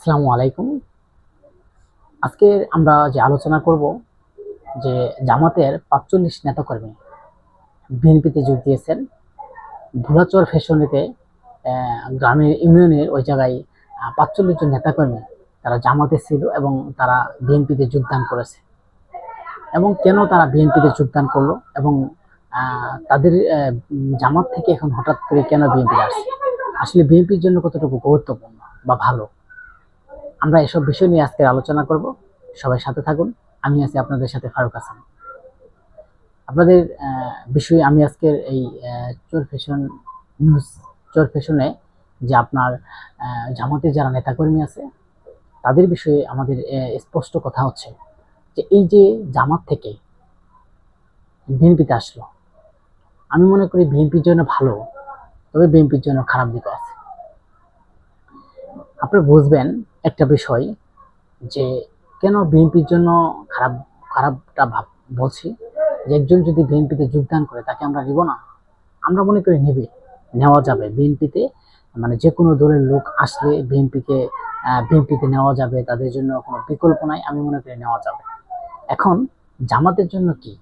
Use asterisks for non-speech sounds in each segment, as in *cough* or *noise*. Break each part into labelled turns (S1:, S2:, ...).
S1: আসসালামু আলাইকুম। আজকে আমরা যে আলোচনা করব যে জামাতের পাঁচচল্লিশ নেতাকর্মী বিএনপিতে যোগ দিয়েছেন, ভোলাচর ফ্যাশনেতে গ্রামের ইউনিয়নের ওই জায়গায় পাঁচচল্লিশ জন নেতাকর্মী তারা জামাতে ছিল এবং তারা বিএনপিতে যোগদান করেছে। এবং কেন তারা বিএনপিতে যোগদান করল এবং তাদের জামাত থেকে এখন হঠাৎ করে কেন বিএনপি আসছে? আসলে বিএনপির জন্য কতটুকু গুরুত্বপূর্ণ বা ভালো? আমরা এসব বিষয় নিয়ে আজকে আলোচনা করব। সবাই সাথে থাকুন। আমি আছি আপনাদের সাথে ফারুক হাসান। আপনাদের বিষয়ে আমি আজকের এই চোর ফ্যাশন নিউজ, চোর ফ্যাশনে যে আপনার জামাতের যারা নেতাকর্মী আছে, তাদের বিষয়ে আমাদের স্পষ্ট কথা হচ্ছে যে এই যে জামাত থেকে বিএনপিতে আসলো, আমি মনে করি বিএনপির জন্য ভালো, তবে বিএনপির জন্য খারাপ দিকও আছে। আপনি বুঝবেন একটা বিষয় যে কেন বিএনপির জন্য খারাপ, খারাপটা ভাব, বলছি যে একজন যদি বিএনপিতে যোগদান করে তাকে আমরা নিব না। আমরা মনে করি নেবে, নেওয়া যাবে। বিএনপিতে মানে যে কোনো দলের লোক আসলে বিএনপিকে বিএনপিতে নেওয়া যাবে, তাদের জন্য কোনো বিকল্প নাই, আমি মনে করি নেওয়া যাবে। এখন জামাতের জন্য কি?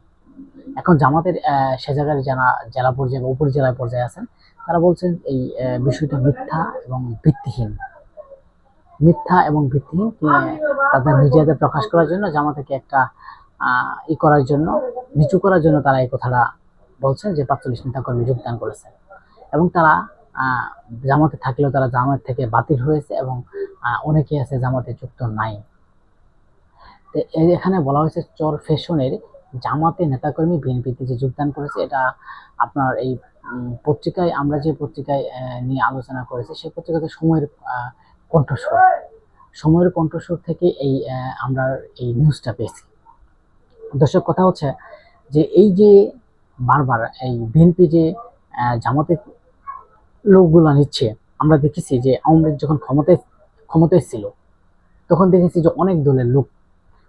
S1: এখন জামাতের সে জায়গার যারা জেলা পর্যায়ে বা উপজেলা পর্যায়ে আছেন, তারা বলছেন এই বিষয়টা মিথ্যা এবং ভিত্তিহীন। মিথ্যা এবং ভিত্তিহীন তাদের নিজেদের প্রকাশ করার জন্য জামাতাকে একটা ই করার জন্য, নিচু করার জন্য তারা এই কথাটা বলছেন যে পাঁচচল্লিশ নেতাকর্মী যোগদান করেছেন। এবং তারা জামাতে থাকলেও তারা জামাত থেকে বাতিল হয়েছে এবং অনেকে আছে জামাতে যুক্ত নাই। তো এখানে বলা হয়েছে চর ফ্যাশনের জামাতে নেতাকর্মী বিএনপিতে যে যোগদান করেছে, এটা আপনার এই পত্রিকায়, আমরা যে পত্রিকায় নিয়ে আলোচনা করেছি, সেই পত্রিকাতে সময়ের কণ্ঠস্বর। সময়ের কণ্ঠস্বর থেকে এই আমরা এই নিউজটা পেয়েছি। দর্শক, কথা হচ্ছে যে এই যে বারবার এই বিএনপি যে জামাতের লোকগুলো নিচ্ছে, আমরা দেখেছি যে আওয়ামী লীগ যখন ক্ষমতায় ক্ষমতায় ছিল, তখন দেখেছি যে অনেক দলের লোক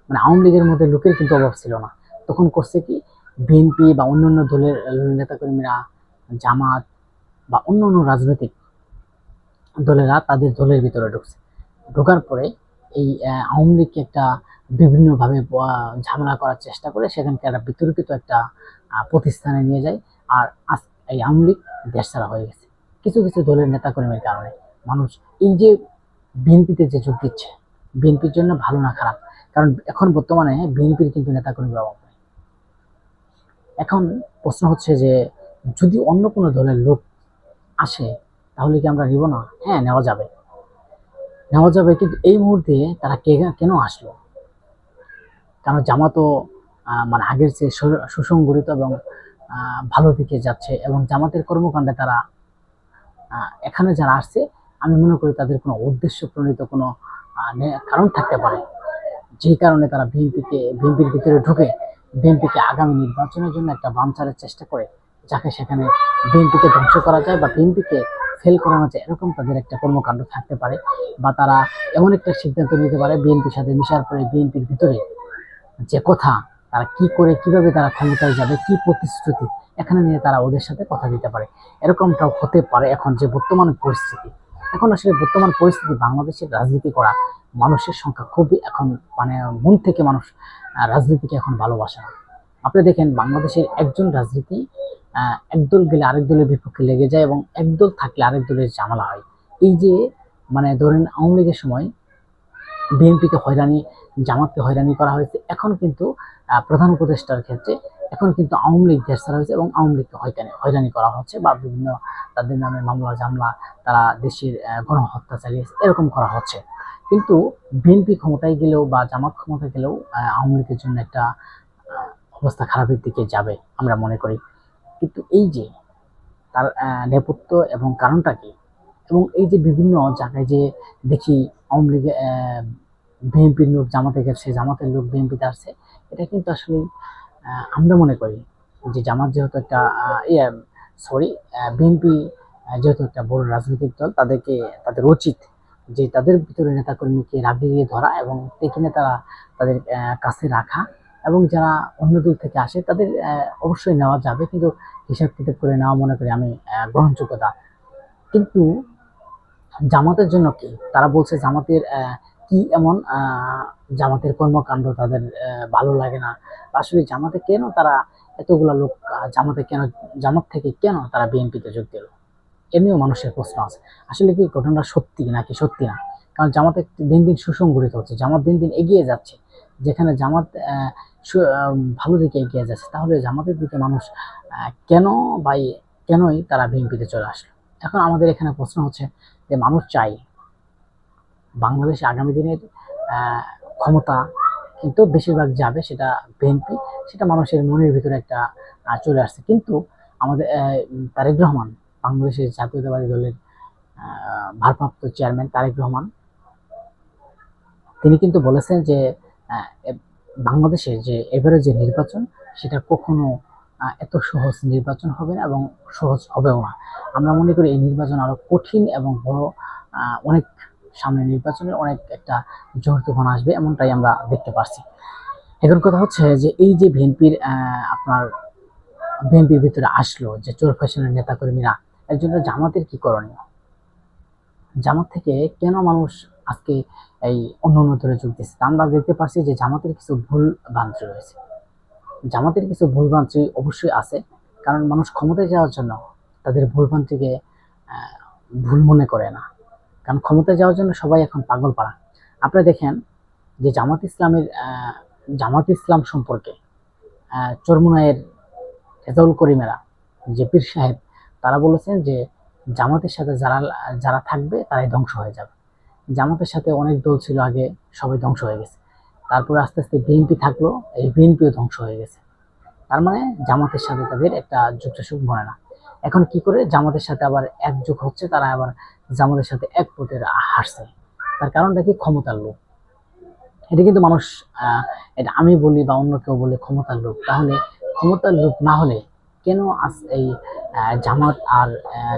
S1: মানে আওয়ামী লীগের মধ্যে লোকের কিন্তু অভাব ছিল না। তখন করছে কি, বিএনপি বা অন্যান্য দলের নেতাকর্মীরা, জামাত বা অন্যান্য রাজনৈতিক দলেরা তাদের দলের ভিতরে ঢুকছে। ঢোকার পরে এই আওয়ামী লীগকে একটা বিভিন্নভাবে ঝামেলা করার চেষ্টা করে সেখানকে একটা বিতর্কিত একটা প্রতিষ্ঠানে নিয়ে যায়। আর এই আওয়ামী লীগ দেশ ছাড়া হয়ে গেছে। কিছু কিছু দলের নেতাকর্মীর কারণে মানুষ এই যে বিএনপিতে যে যোগ দিচ্ছে, বিএনপির জন্য ভালো না খারাপ? কারণ এখন বর্তমানে বিএনপির কিন্তু নেতাকর্মীর অভাব নেই। এখন প্রশ্ন হচ্ছে যে যদি অন্য কোনো দলের লোক আসে তাহলে কি আমরা নিব না? হ্যাঁ নেওয়া যাবে। নেওয়া যাবে কিন্তু এই মুহূর্তে তারা কে কেন আসলো? কারণ জামাতও আহ, মানে আগের চেয়ে সুসংগঠিত এবং ভালো দিকে যাচ্ছে এবং জামাতের কর্মকাণ্ডে তারা এখানে যারা আসছে আমি মনে করি তাদের কোনো উদ্দেশ্য প্রণীত কোনো কারণ থাকতে পারে। যেই কারণে তারা বিএনপিকে বিএনপির ভিতরে ঢুকে বিএনপিকে আগামী নির্বাচনের জন্য একটা বাঞ্চারের চেষ্টা করে যাকে সেখানে বিএনপিকে ধ্বংস করা যায় বা বিএনপিকে ফেল করানো যায়, এরকম তাদের একটা কর্মকাণ্ড থাকতে পারে বা তারা এমন একটা সিদ্ধান্ত নিতে পারে বিএনপির সাথে মিশার পরে বিএনপির ভিতরে যে কথা, তারা কি করে, কীভাবে তারা ক্ষমতায় যাবে, কি প্রতিশ্রুতি, এখানে নিয়ে তারা ওদের সাথে কথা দিতে পারে। এরকমটাও হতে পারে এখন যে বর্তমান পরিস্থিতি। এখন আসলে বর্তমান পরিস্থিতি, বাংলাদেশের রাজনীতি করা মানুষের সংখ্যা খুবই এখন মানে মন থেকে মানুষ রাজনীতিকে এখন ভালোবাসে না। আপনি দেখেন বাংলাদেশের একজন রাজনীতি একদল গেলে আরেক দলের বিপক্ষে লেগে যায় এবং একদল থাকলে আরেক দলের ঝামেলা হয়। এই যে মানে ধরেন আওয়ামী লীগের সময় বিএনপিকে হয়রানি, জামাতকে হয়রানি করা হয়েছে, এখন কিন্তু প্রধান উপদেষ্টার ক্ষেত্রে এখন কিন্তু আওয়ামী লীগ দেশ হয়েছে এবং আওয়ামী লীগকে হয়রানি হয়রানি করা হচ্ছে বা বিভিন্ন তাদের নামে মামলা, জামলা তারা দেশের গণহত্যা চালিয়েছে এরকম করা হচ্ছে। কিন্তু বিএনপি ক্ষমতায় গেলেও বা জামাত ক্ষমতায় গেলেও আওয়ামী লীগের জন্য একটা অবস্থা খারাপের দিকে যাবে, আমরা মনে করি। কিন্তু এই যে তার নেপথ্য এবং কারণটা কি? এবং এই যে বিভিন্ন জায়গায় যে দেখি আওয়ামী লীগে বিএনপির লোক জামাতে গেছে, জামাতের লোক বিএনপিতে আসছে, এটা কিন্তু আসলে আমরা মনে করি যে জামাত যেহেতু একটা ইয়ে সরি বিএনপি যেহেতু একটা বড় রাজনৈতিক দল, তাদেরকে, তাদের উচিত যে তাদের ভিতরে নেতাকর্মীকে রাগিয়ে ধরা এবং এখানে তারা তাদের কাছে রাখা। এবং যারা অন্য দল থেকে আসে, তাদের অবশ্যই নেওয়া যাবে। কিন্তু হিসাব কিতাব করে নেওয়া মনে করি আমি গ্রহণযোগ্যতা। কিন্তু জামাতের জন্য কি? তারা বলছে জামাতের কি এমন জামাতের কর্মকাণ্ড তাদের ভালো লাগে না। আসলে জামাতে কেন তারা এতগুলা লোক জামাতে কেন, জামাত থেকে কেন তারা বিএনপিতে যোগ দিল? এমনিও মানুষের প্রশ্ন আছে। আসলে কি ঘটনাটা সত্যি নাকি সত্যি না? কারণ জামাত দিন দিন সুসংগঠিত হচ্ছে, জামাত দিন দিন এগিয়ে যাচ্ছে। যেখানে জামাত ভালো দিকে এগিয়ে যাচ্ছে। তাহলে জামাতের দিকে মানুষ কেন বা কেনই তারা বিএনপিতে চলে আসলো? এখন আমাদের এখানে প্রশ্ন হচ্ছে যে মানুষ চাই বাংলাদেশে আগামী দিনের ক্ষমতা কিন্তু বেশিরভাগ যাবে সেটা বিএনপি সেটা মানুষের মনের ভিতরে একটা চলে আসছে। কিন্তু আমাদের তারেক রহমান, বাংলাদেশের জাতীয়তাবাদী দলের ভারপ্রাপ্ত চেয়ারম্যান তারেক রহমান, তিনি কিন্তু বলেছেন যে বাংলাদেশে যে এবারে যে নির্বাচন, সেটা কখনো এত সহজ নির্বাচন হবে না এবং সহজ হবেও না। আমরা মনে করি এই নির্বাচন আরও কঠিন এবং বড় অনেক সামনে নির্বাচনের অনেক একটা জোর তুফান আসবে এমনটাই আমরা দেখতে পাচ্ছি এখন কথা হচ্ছে যে এই যে বিএনপির আপনার বিএনপির ভিতরে আসলো যে চোর ফ্যাশনের নেতাকর্মীরা এর জন্য জামাতের কি করণীয়? জামাত থেকে কেন মানুষ আজকে এই অন্য অন্য দলে যোগ দিচ্ছে তা আমরা দেখতে পাচ্ছি যে জামাতের কিছু ভুল ভ্রান্তি রয়েছে। জামাতের কিছু ভুল ভ্রান্তি অবশ্যই আছে, কারণ মানুষ ক্ষমতায় যাওয়ার জন্য তাদের ভুল ভ্রান্তিকে ভুল মনে করে না। কারণ ক্ষমতায় যাওয়ার জন্য সবাই এখন পাগল পাড়া। আপনি দেখেন যে জামাত ইসলামের জামাত ইসলাম সম্পর্কে চরমুনায়ের রেজাউল করিমেরা, যে পীর সাহেব, তারা বলেছেন যে জামাতের সাথে যারা যারা থাকবে তারাই ধ্বংস হয়ে যাবে। জামাতের সাথে অনেক দল ছিল আগে, সবাই ধ্বংস হয়ে গেছে। তারপর আস্তে আস্তে বিএনপি থাকল, এই বিএনপিও ধ্বংস হয়ে গেছে। তার মানে জামাতের সাথে তাদের একটা যুগসুখ বনে না। এখন কি করে জামাতের সাথে আবার একযোগ হচ্ছে, তারা আবার জামাতের সাথে এক পথের হাসছে তার কারণটা কি? ক্ষমতার লোভ। এটা কিন্তু মানুষ এটা আমি বলি বা অন্য কেউ বলে ক্ষমতার লোভ। তাহলে ক্ষমতার লোভ না হলে কেন আজ এই জামাত আর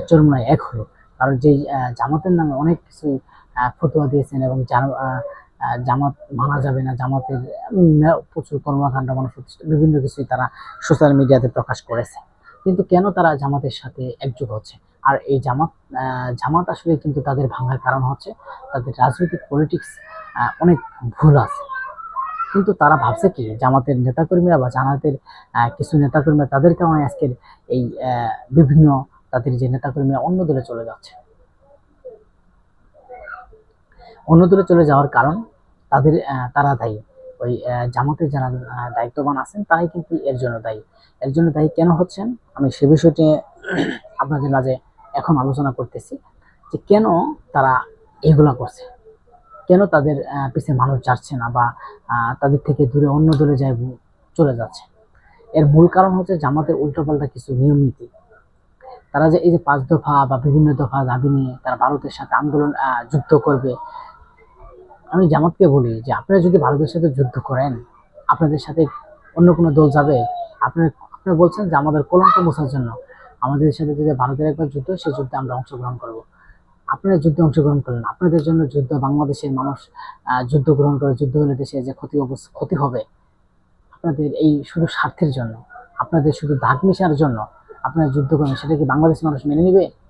S1: চরমনায় এক হলো? কারণ যেই জামাতের নামে অনেক কিছু ফতোয়া দিয়েছেন এবং জামাত মানা যাবে না, জামাতের প্রচুর কর্মকাণ্ড মানুষ বিভিন্ন কিছুই তারা সোশ্যাল মিডিয়াতে প্রকাশ করেছে। কিন্তু কেন তারা জামাতের সাথে একযোগ হচ্ছে? আর এই জামাত জামাত আসলে কিন্তু তাদের ভাঙার কারণ হচ্ছে তাদের রাজনৈতিক পলিটিক্স অনেক ভুল আছে। কিন্তু তারা ভাবছে কি, জামাতের নেতাকর্মীরা বা জামাতের কিছু নেতাকর্মীরা তাদের কারণে আজকের এই বিভিন্ন তাদের যে নেতাকর্মীরা অন্য দলে চলে যাচ্ছে। অন্য দলে চলে যাওয়ার কারণ তাদের তারা দায়ী। ওই জামাতের যারা দায়িত্ববান আছেন তারাই কিন্তু এর জন্য দায়ী। এর জন্য দায়ী কেন হচ্ছেন? আমি সে বিষয়টি *clears throat* আপনাদের মাঝে এখন আলোচনা করতেছি যে কেন তারা এগুলা করছে? কেন তাদের আহ, পিছে মানুষ যাচ্ছে না বা তাদের থেকে দূরে অন্য দলে যায় চলে যাচ্ছে? এর মূল কারণ হচ্ছে জামাতের উল্টোপাল্টা কিছু নিয়ম নীতি। তারা যে এই যে পাঁচ দফা বা বিভিন্ন দফা দাবি নিয়ে তারা ভারতের সাথে আন্দোলন যুদ্ধ করবে আমি জামাতকে বলি যে আপনারা যদি ভারতের সাথে যুদ্ধ করেন, আপনাদের সাথে অন্য কোনো দল যাবে, আপনার আপনি বলছেন যে আমাদের কলঙ্ক মোছার জন্য। আমাদের সাথে যদি ভারতের একবার যুদ্ধ সেই যুদ্ধে আমরা অংশগ্রহণ করব। আপনারা যুদ্ধে অংশগ্রহণ করলেন। আপনাদের জন্য যুদ্ধ, বাংলাদেশের মানুষ যুদ্ধ গ্রহণ করে, যুদ্ধ হলে দেশে যে ক্ষতি অবস- ক্ষতি হবে, আপনাদের এই শুধু স্বার্থের জন্য, আপনাদের শুধু দাগ মিশার জন্য, আপনারা যুদ্ধ করেন সেটা কি বাংলাদেশ মানুষ মেনে নেবে?